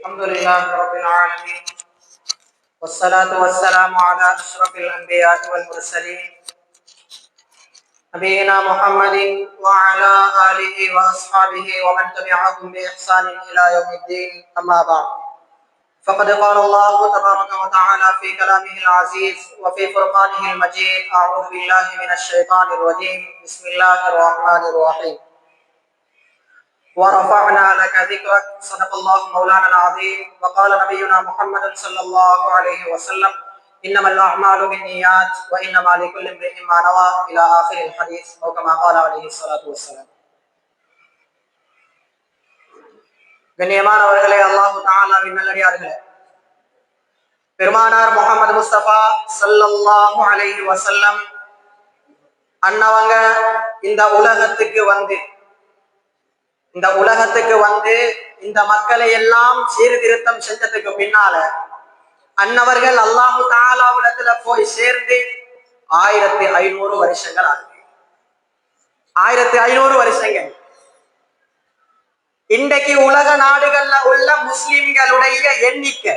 الحمد لله رب العالمين والصلاة والسلام على أشرف الأنبياء والمرسلين نبينا محمد وعلى آله وأصحابه ومن تبعهم بإحسان إلى يوم الدين أما بعد. فقد قال الله تبارك وتعالى في كلامه العزيز وفي فرقانه المجيد أعوذ بالله من الشيطان الرجيم. بسم الله الرحمن الرحيم. ورفعنا لك ذكرك صدق الله مولانا العظيم وقال نبينا محمد صلى الله عليه وسلم انما الاعمال بالنيات وانما لكل امرئ ما نوى الى اخر الحديث او كما قال عليه الصلاه والسلام கண்ணியமானவர்களே அல்லாஹு தாலாவின் நல்லடியார்களே பெருமானார் முகமது முஸ்தபா சல்லல்லாஹு அலைஹி வசல்லம் அன்னவங்க இந்த உலகத்துக்கு வந்து இந்த உலகத்துக்கு வந்து இந்த மக்களை எல்லாம் சீர்திருத்தம் செஞ்சதுக்கு பின்னால அன்னவர்கள் அல்லாஹு தாலாவிடத்துல போய் சேர்ந்து ஆயிரத்தி ஐநூறு வருஷங்கள் ஆகுது. ஆயிரத்தி ஐநூறு வருஷங்கள். இன்றைக்கு உலக நாடுகள்ல உள்ள முஸ்லிம்களுடைய எண்ணிக்கை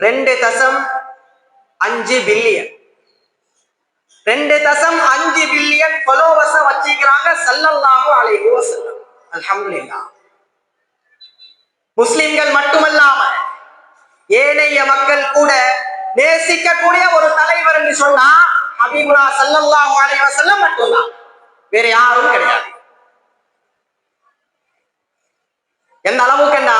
ரெண்டு தசம் அஞ்சு பில்லியன். ரெண்டு தசம் அஞ்சு பில்லியன் ஃபாலோவர்ஸ வச்சிருக்கிறாங்க சல்லல்லாஹு அலைஹி வஸல்லம். அல்ஹம்துலில்லாஹ். முஸ்லிம்கள் மட்டுமல்லாம ஏனைய மக்கள் கூட நேசிக்கக்கூடிய ஒரு தலைவர் என்று சொன்னா ஹபீபுல்லா சல்லல்லாஹு அலைஹி வஸல்லம் மட்டும்தான். வேற யாரும் கிடையாது. எந்த அளவுக்குன்னா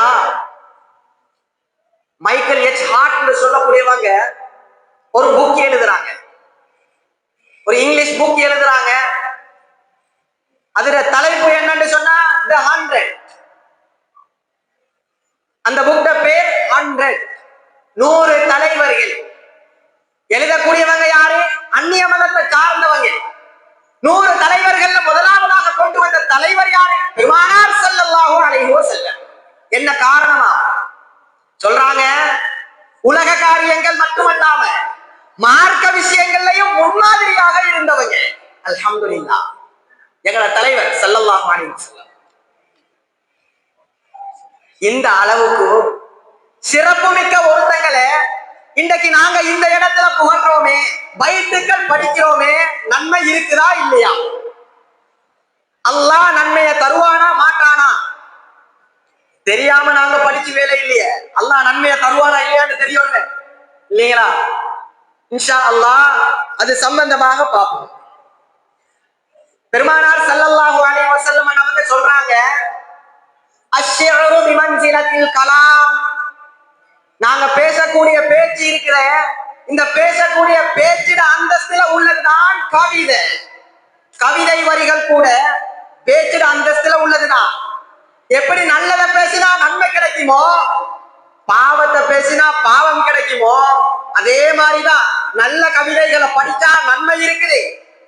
மைக்கேல் எச் ஹார்ட் என்று சொல்லக்கூடியவங்க ஒரு புக் எழுதுறாங்க. ஒரு இங்கிலீஷ் புக் எழுதுறாங்க. அதுல தலைப்பு என்னன்னு சொன்னா த ஹண்ட்ரட் அந்த புக்க பேர் ஹண்ட்ரட் நூறு தலைவர்கள். எழுதக்கூடியவங்க யாரு? அந்நிய மதத்தை சார்ந்தவங்க. நூறு தலைவர்கள் முதலாவதாக கொண்டு வந்த தலைவர் யாரு? பெருமானார் ஸல்லல்லாஹு அலைஹி செல்ல என்ன காரணமா? சொல்றாங்க உலக காரியங்கள் மட்டுமல்லாம மார்க்க விஷயங்கள் அல்ஹம்துலில்லா எங்களோட தலைவர் ஸல்லல்லாஹு அலைஹி இந்த அளவுக்கு சிறப்புமிக்க ஒருத்தங்களை இன்றைக்கு நாங்க இந்த இடத்துல புகழ்றோமே பயிற்றுக்கள் படிக்கிறோமே நன்மை இருக்குதா இல்லையா? அல்லாஹ் நன்மையை தருவானா மாட்டானா? தெரியாம நாங்க படிச்சு வேலை இல்லையே. அல்லாஹ் நன்மையை தருவானா இல்லையான்னு தெரியும் இல்லைங்களா? இன்ஷா அல்லாஹ் அது சம்பந்தமாக பார்ப்போம். பெருமானார் சல்லல்லாஹு அலைஹி வஸல்லம் அவங்க சொல்றாங்க அஷ்ஷிரு பிமன்சிலத்தில் கலாம். நாங்க பேசக்கூடிய பேச்சு இருக்கிற இந்த பேசக்கூடிய பேச்சிட அந்தஸ்துல உள்ளதுதான் கவிதை. கவிதை வரிகள் கூட பேச்சிட அந்தஸ்துல உள்ளதுதான். எப்படி நல்லதை பேசினா நன்மை கிடைக்குமோ பாவத்தை பேசினா பாவம் கிடைக்குமோ அதே மாதிரிதான் நல்ல கவிதைகளை படிச்சா நன்மை இருக்குது.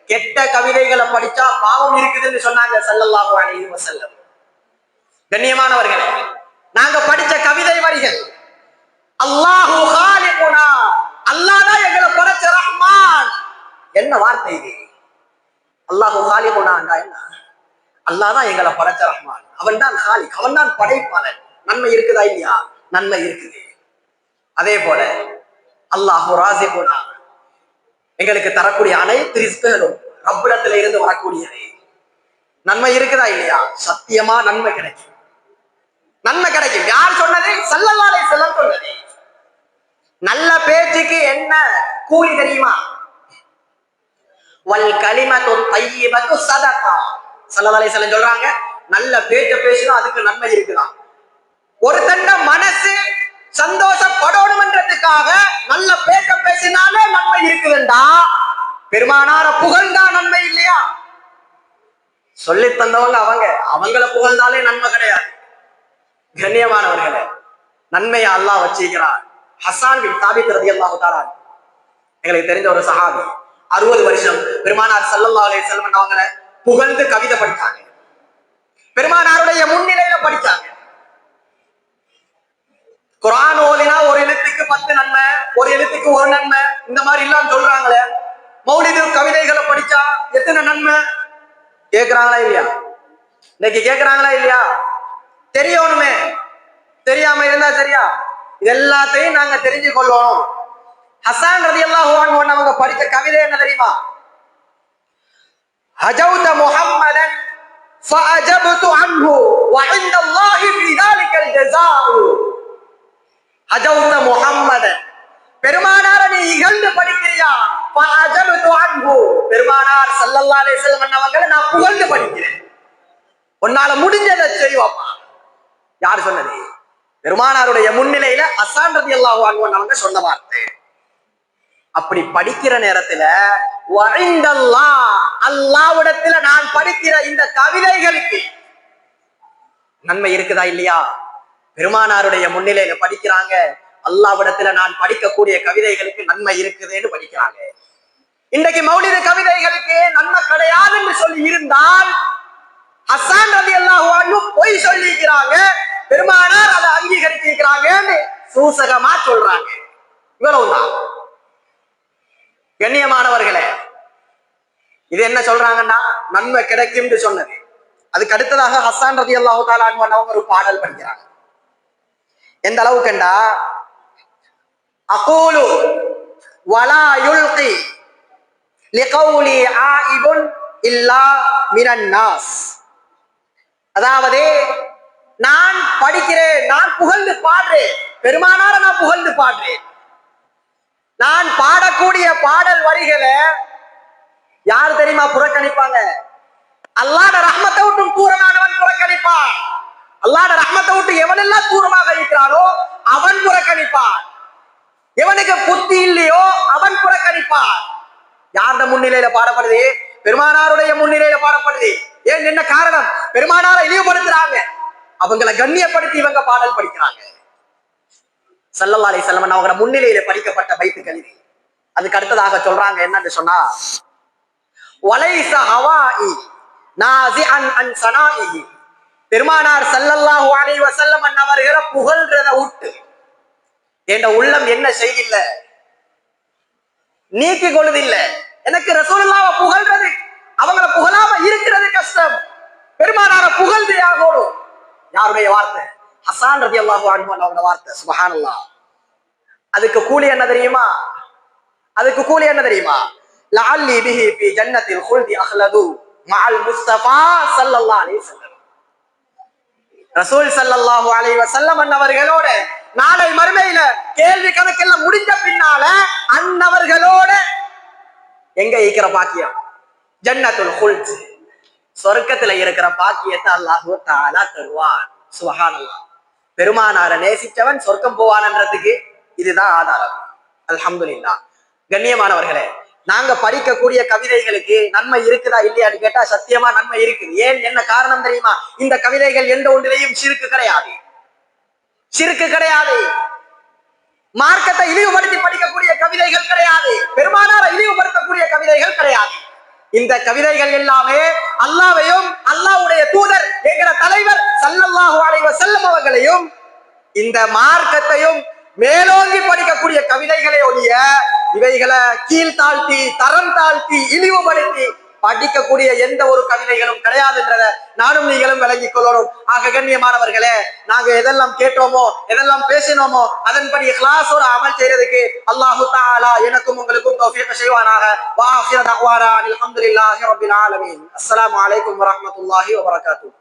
கெட்ட கவிதைகளை படிச்சா பாவம் இருக்குதுன்னு சொன்னாங்க சல்லல்லாஹு அலைஹி வஸல்லம். கண்ணியமானவர்களே நாங்க படிச்ச கவிதை வரிகள் அல்லாஹு ஹாலிகுனா அல்லாஹ் தான் எங்களை படைச்ச ரஹ்மான். என்ன வார்த்தை இது? அல்லாஹு ஹாலிகுனாண்டா என்ன? அல்லாஹ் தான் எங்களை படைச்ச ரஹ்மான். அவன் தான் ஹாலிக் அவன் தான் படைப்பாளன் நன்மை இருக்குதா இல்லையா? நன்மை இருக்குது. அதே போல அல்லாஹு ராசிகுனா எங்களுக்கு தரக்கூடிய அனைத்து ரிஸ்குகளும் ரப்பிடத்துல இருந்து வரக்கூடியது. நன்மை இருக்குதா இல்லையா? சத்தியமா நன்மை கிடைக்கும். நன்மை கிடைக்கும். யார் சொன்னது? செல்லல்லாலே செல்லம் சொன்னது. நல்ல பேச்சுக்கு என்ன கூலி தெரியுமா? வல் களிமத்து தையிபத்து சதகா. சல்லல்லாலே செல்லம் சொல்றாங்க நல்ல பேச்ச பேசினா அதுக்கு நன்மை இருக்குதான் ஒருத்தண்ட மனசு சந்தோஷப்படணும்ன்றதுக்காக நல்ல பேச்ச பேசினாலே நன்மை இருக்குதுண்டா. பெருமானார புகழ்ந்தா நன்மை இல்லையா? சொல்லி தந்தவங்க அவங்க. அவங்கள புகழ்ந்தாலே நன்மை கிடையாது. கண்ணியமானவர்களே நன்மையை அல்லாஹ் வச்சிருக்கிறார். ஹசான் பின் தாபித் ரதி அல்லாஹு தாரா எங்களுக்கு தெரிஞ்ச ஒரு சஹாபி அறுபது வருஷம் பெருமானார் சல்லல்லா அலைஹி செல்வன் அவங்கள புகழ்ந்து கவிதை படித்தாங்க பெருமானாருடைய முன்னிலையில படி குரான் ஓதினா ஒரு எழுத்துக்கு பத்து நன்மை ஒரு எழுத்துக்கு ஒரு நன்மை இந்த மாதிரி எல்லாம் சொல்றாங்களே மௌலிது கவிதைகளை படிச்சா எத்தனை நன்மை கேக்குறாங்களா இல்லையா இன்னைக்கு கேக்குறாங்களா இல்லையா தெரியணுமே தெரியாம இருந்தா சரியா இது எல்லாத்தையும் நாங்க தெரிஞ்சு கொள்ளணும் ஹசான் ரதி அல்லாஹ் அவங்க படிச்ச கவிதை என்ன தெரியுமா هجوت محمدا فأجبت عنه وعند الله في ذلك الجزاء هجوت محمدا பெருமானார நீ இகழ்ந்து படிக்கிறியா அன்ஹு பெருமானார் சல்லல்லா அலிஸ்லம் அண்ணவங்களை நான் புகழ்ந்து படிக்கிறேன். உன்னால முடிஞ்சதை செய்வாப்பா. யார் சொன்னது? பெருமானாருடைய முன்னிலையில அசான்றது ரதி அல்லாஹ் சொன்ன வார்த்தை. அப்படி படிக்கிற நேரத்துல வழிந்தல்லா அல்லாவிடத்துல நான் படிக்கிற இந்த கவிதைகளுக்கு. நன்மை இருக்குதா இல்லையா? பெருமானாருடைய முன்னிலையில படிக்கிறாங்க. அல்லாவிடத்துல நான் படிக்கக்கூடிய கவிதைகளுக்கு நன்மை இருக்குதுன்னு படிக்கிறாங்க. இன்றைக்கு மௌலித கவிதைகளுக்கு நன்மை கிடையாது என்று சொல்லி இருந்தால் ஹசான் ரதி அல்லாஹு பொய் சொல்லிக்கிறாங்க பெருமானார் அதை அங்கீகரிச்சிருக்கிறாங்கன்னு சூசகமா சொல்றாங்க. இவ்வளவுதான். கண்ணியமானவர்களே இது என்ன சொல்றாங்கன்னா நன்மை கிடைக்கும்னு சொன்னது. அதுக்கு அடுத்ததாக ஹசான் ரதி அல்லாஹு தாலான் அவங்க ஒரு பாடல் படிக்கிறாங்க. எந்த அளவுக்குண்டா அகோலு வலா யுல்கி லிகௌலி ஆயிபுன் இல்லா மினன்னாஸ். அதாவது நான் படிக்கிறேன் நான் புகழ்ந்து பாடுறேன் பெருமானார நான் புகழ்ந்து பாடுறேன். நான் பாடக்கூடிய பாடல் வரிகளை யார் தெரியுமா புறக்கணிப்பாங்க? அல்லாட ரஹ்மத்தை விட்டும் தூரமானவன் புறக்கணிப்பான். அல்லாட ரஹ்மத்தை விட்டு எவனெல்லாம் தூரமாக இருக்கிறானோ அவன் புறக்கணிப்பான். எவனுக்கு புத்தி இல்லையோ அவன் புறக்கணிப்பான். யாருடைய முன்னிலையில பாடப்படுது? பெருமானாருடைய முன்னிலையில பாடப்படுது. ஏன் என்ன காரணம்? பெருமானாரை இழிவுபடுத்துறாங்க. அவங்களை கண்ணியப்படுத்தி இவங்க பாடல் படிக்கிறாங்க. சல்லல்லா அலி செல்லமன் அவங்க முன்னிலையில படிக்கப்பட்ட பைத்துக்கள் கல்வி. அதுக்கு அடுத்ததாக சொல்றாங்க என்னன்னு சொன்னா அன் பெருமானார் சல்லல்லாஹு அலைஹி வஸல்லம் அவர்களை புகழ்றத விட்டு என்ற உள்ளம் என்ன செய்யல? நீக்கி கொள்வதில்ல எனக்கு ரசூலுல்லாஹ்வை புகழ்றது அவங்கள புகழாம இருக்கிறது கஷ்டம். பெருமானார புகழ்ந்தே யாகோடும் யாருடைய வார்த்தை? ஹசான் ரதி அல்லாஹு அவங்களோட வார்த்தை சுபஹானல்லா அதுக்கு கூலி என்ன தெரியுமா? அதுக்கு கூலி என்ன தெரியுமா? லஅல்லி பிஹி பி ஜன்னத்தில் ஹுல்தி அஹ்லது மஅல் முஸ்தபா ஸல்லல்லாஹு அலைஹி வஸல்லம். ரசூல் ஸல்லல்லாஹு அலைஹி வஸல்லம் அன்னவர்களோட நாளை மறுமையில கேள்வி கணக்கெல்லாம் முடிஞ்ச பின்னால அன்னவர்கள் எங்க இருக்கிற பாக்கியம்? ஜன்னத்துல் ஹுல்த் சொர்க்கத்துல இருக்கிற பாக்கியத்தை அல்லாஹு தாலா தருவான். சுபஹானல்லாஹ் பெருமானார நேசிச்சவன் சொர்க்கம் போவான்ன்றதுக்கு இதுதான் ஆதாரம். அல்ஹம்துலில்லாஹ் கண்ணியமானவர்களே நாங்க படிக்கக்கூடிய கவிதைகளுக்கு நன்மை இருக்குதா இல்லையான்னு கேட்டா சத்தியமா நன்மை இருக்கு. ஏன் என்ன காரணம் தெரியுமா? இந்த கவிதைகள் எந்த ஒன்றிலையும் சிறுக்கு கிடையாது. சிறுக்கு கிடையாது. மார்க்கத்தை இழிவுபடுத்தி படிக்கக்கூடிய கவிதைகள் கிடையாது. பெருமானார இழிவுபடுத்தக்கூடிய கவிதைகள் கிடையாது. இந்த கவிதைகள் எல்லாமே அல்லாவையும் அல்லாவுடைய தூதர் என்கிற தலைவர் சல்லல்லாஹு அலைவ செல்லும் அவர்களையும் இந்த மார்க்கத்தையும் மேலோங்கி படிக்கக்கூடிய கவிதைகளை ஒழிய இவைகளை கீழ் தாழ்த்தி தரம் தாழ்த்தி இழிவுபடுத்தி படிக்கக்கூடிய எந்த ஒரு கவிதைகளும் கிடையாது என்ற நானும் நீங்களும் விளங்கிக் கொள்ளணும். ஆக கண்ணியமானவர்களே நாங்க எதெல்லாம் கேட்டோமோ எதெல்லாம் பேசினோமோ அதன்படி கிளாஸோட அமல் செய்யறதுக்கு அல்லாஹு தாலா எனக்கும் உங்களுக்கும் தௌஃபீக் செய்வானாக. வாஹிர தக்வாரா அல்ஹம்துலில்லாஹி ரப்பில் ஆலமீன். அஸ்ஸலாமு அலைக்கும் வரஹ்மத்துல்லாஹி வபரகாத்துஹு.